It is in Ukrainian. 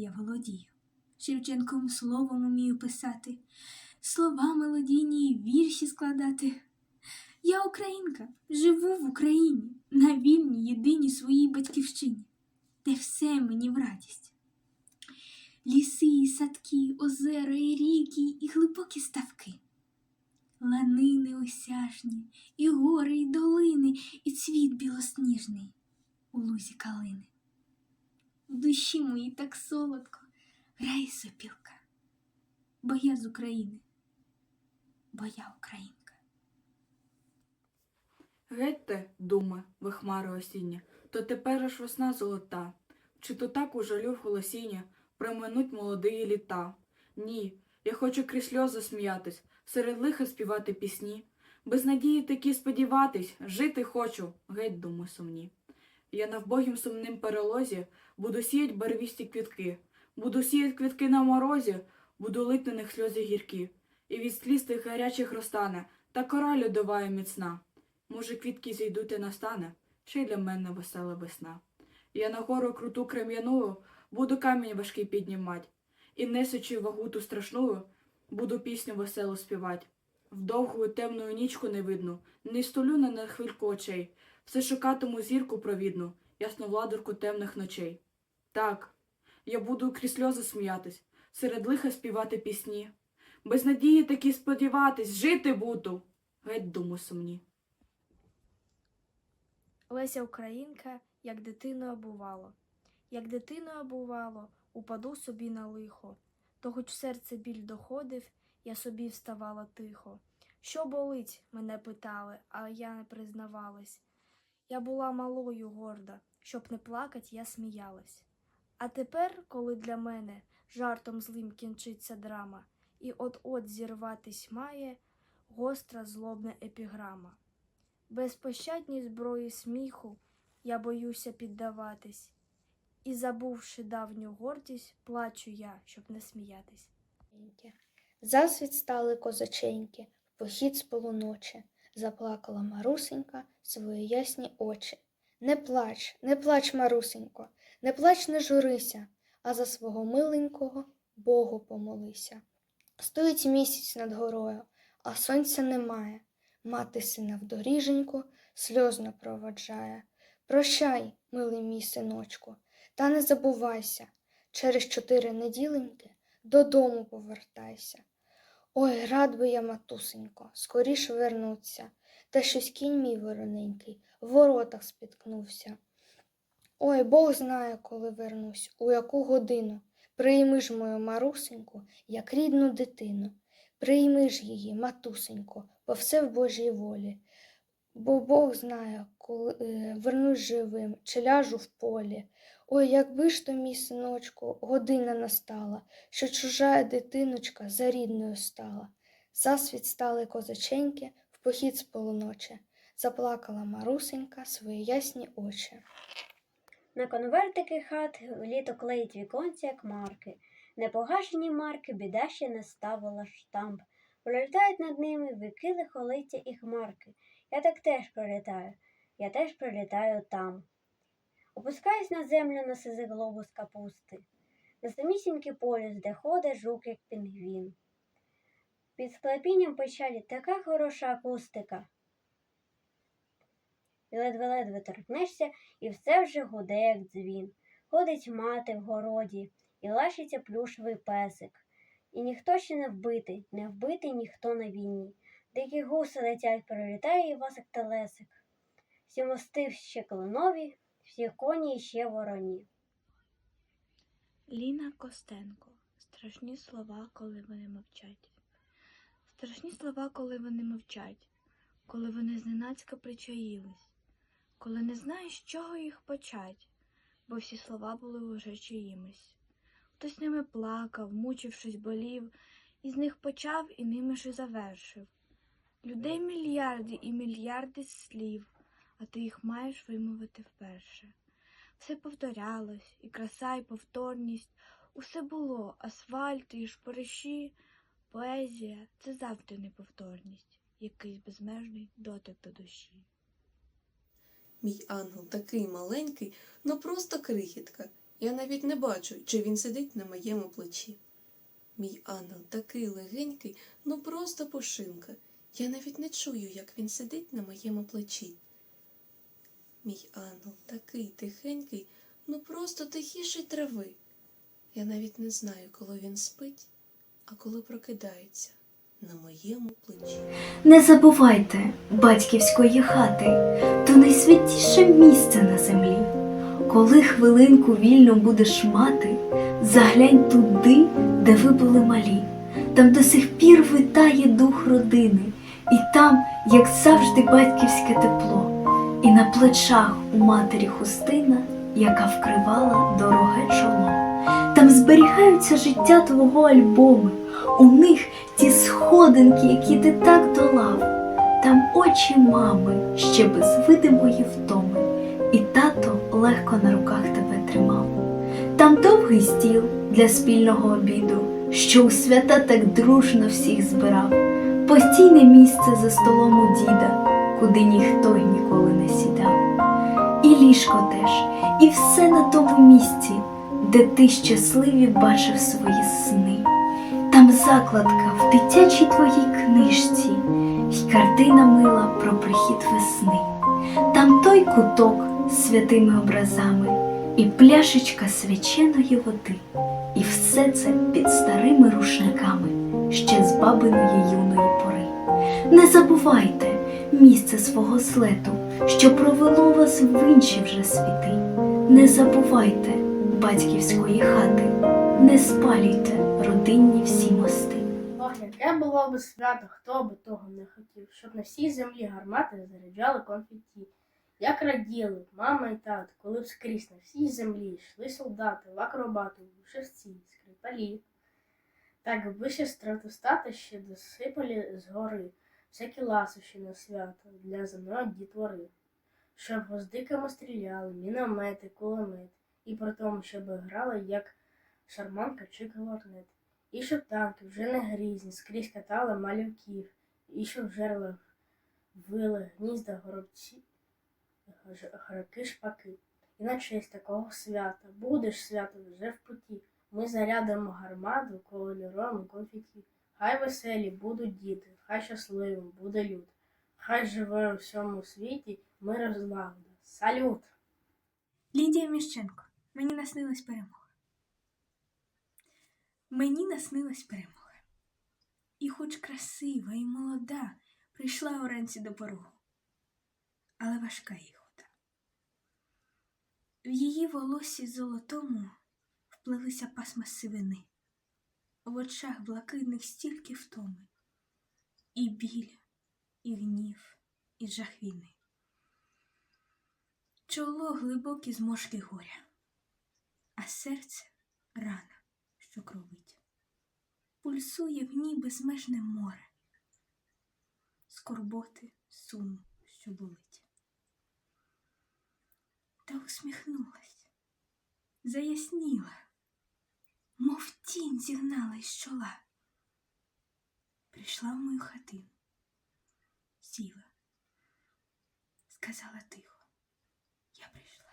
я володію. Шевченком словом умію писати, слова мелодійні і вірші складати. Я українка, живу в Україні, на вільній, єдиній своїй батьківщині, де все мені в радість. Ліси, і садки, озера, і ріки, і глибокі ставки, ланини осяжні, і гори, і долини, і цвіт білосніжний у лузі калини. Душі моїй так солодко грає сопілка, бо я з України, бо я українка. Гетьте, думе, ви хмари осіння, то тепер ж весна золота, чи то так у жалю в голосіння проминуть молодиї літа? Ні, я хочу крізь сльози сміятись, серед лиха співати пісні, без надії такі сподіватись, жити хочу, геть, думи сумні. Я на вбогім сумним перелозі буду сіять барвісті квітки, буду сіять квітки на морозі, буду лить на них сльози гіркі, і від сліз тих гарячих розтане, та кора льодова міцна. Може, квітки зійдуть і настане, ще й для мене весела весна. Я на гору круту крем'яную, буду камінь важкий піднімать, і, несучи вагу ту страшную, буду пісню веселу співать. В довгу темну нічку не видно, не столю на хвильку очей, все шукатиму зірку провідну, ясну владурку темних ночей. Так, я буду крізь сльози сміятись, серед лиха співати пісні. Без надії таки сподіватись, жити буду. Геть думу сумні. Леся Українка, як дитиною бувало. Як дитиною бувало, упаду собі на лихо. То хоч серце біль доходив, я собі вставала тихо. Що болить? мене питали, а я не признавалась. Я була малою горда, щоб не плакать, я сміялась. А тепер, коли для мене жартом злим кінчиться драма, і от-от зірватись має гостра злобна епіграма. Безпощадній зброї сміху я боюся піддаватись, і, забувши давню гордість, плачу я, щоб не сміятись. Засвіт стали козаченьки, в похід з полуночі, заплакала Марусенька свої ясні очі. Не плач, не плач, Марусенько, не плач, не журися, а за свого миленького Богу помолися. Стоїть місяць над горою, а сонця немає. Мати сина в доріженьку сльозно проводжає. Прощай, милий мій синочку, та не забувайся, через чотири неділеньки додому повертайся. Ой, рад би я, матусенько, скоріш вернуться, та щось кінь мій вороненький в воротах спіткнувся. Ой, Бог знає, коли вернусь, у яку годину. Прийми ж мою марусеньку, як рідну дитину. Прийми ж її, матусенько, бо все в Божій волі. Бо Бог знає, коли е, вернусь живим, чи ляжу в полі. Ой, якби ж то, мій синочку, година настала, що чужа дитиночка за рідною стала. Засвіт стали козаченьки в похід з полуночі. Заплакала Марусенька свої ясні очі. На конвертики хат літо клеїть віконці, як марки. Непогашені марки біда ще не ставила штамп. Пролітають над ними вики лихолиття і хмарки. Я так теж пролітаю, я теж пролітаю там. Опускаюсь на землю на сизий глобус капусти, на самісінький полюс, де ходить жук, як пінгвін. Під склепінням печалі така хороша акустика. І ледве-ледве торкнешся, і все вже гуде, як дзвін. Ходить мати в городі, і лашиться плюшевий песик. І ніхто ще не вбитий, не вбитий ніхто на війні. Дикі гуси летять, пролітає Івасик телесик. Всі мости ще кленові, всі коні ще вороні. Ліна Костенко. Страшні слова, коли вони мовчать. Страшні слова, коли вони мовчать, коли вони зненацька причаїлись, коли не знаєш, з чого їх почать, бо всі слова були уже чиїмись. Хтось ними плакав, мучившись, болів, і з них почав і ними ж і завершив. Людей мільярди і мільярди слів, а ти їх маєш вимовити вперше. Все повторялось, і краса, і повторність, усе було, асфальт, і шпориші, поезія це завжди неповторність, якийсь безмежний дотик до душі. Мій ангел такий маленький, ну просто крихітка, Я навіть не бачу, чи він сидить на моєму плечі. Мій ангел такий легенький, ну просто пушинка. Я навіть не чую, як він сидить на моєму плечі. Мій ангел такий тихенький, ну просто тихіший трави. Я навіть не знаю, коли він спить, а коли прокидається на моєму плечі. Не забувайте батьківської хати, то найсвятіше місце на землі. Коли хвилинку вільно будеш мати, заглянь туди, де ви були малі. Там до сих пір витає дух родини, і там, як завжди, батьківське тепло, і на плечах у матері хустина, яка вкривала дороге чоло. Там зберігаються життя твого альбоми, у них ті сходинки, які ти так долав, там очі мами ще без видимої втоми, і тато легко на руках тебе тримав. Там довгий стіл для спільного обіду, що у свята так дружно всіх збирав, постійне місце за столом у діда, куди ніхто й ніколи не сідав. І ліжко теж, і все на тому місці, де ти щасливі бачив свої сни. Там закладка в дитячій твоїй книжці, й картина мила про прихід весни. Там той куток з святими образами, і пляшечка свяченої води, і все це під старими рушниками, ще з бабиної юної пори. Не забувайте місце свого злету, що провело вас в інші вже світи. Не забувайте батьківської хати, не спалюйте родинні всі мости. Ох, яке було б свято, хто би того не хотів, щоб на всій землі гармати заряджали конфетті. Як раділи мама і тато, коли б скрізь на всій землі йшли солдати, в акробати, в шевці, скрипалі. Так би ще стратостати ще досипали згори всякі ласощі на свято для земної дітвори, щоб гвоздиками стріляли, міномети, кулемет, і при тому, щоб грали як шарманка чи кларнет. І щоб танки вже не грізні, скрізь катали малюків, і щоб в жерлах вили гнізда горобці, граки шпаки. І на честь такого свята, будеш свято вже в путі. Ми зарядимо гармаду кольоровим конфеті. Хай веселі будуть діти, хай щасливим буде люд. Хай живе у всьому світі мир і злагода. Салют! Лідія Міщенко. Мені наснилась перемога. Мені наснилась перемога. І хоч красива і молода, прийшла уранці до порогу, але важка її. В її волосі золотому вплилися пасма сивини, в очах блакитних стільки втоми, і біль, і гнів, і жах війни. Чоло глибокі зморшки горя, а серце рана, що кровить. Пульсує в ній безмежне море, скорботи, суму, що болить. Та усміхнулась, заясніла, мов тінь зігнала із чола. Прийшла в мою хатину, сіла, сказала тихо. Я прийшла.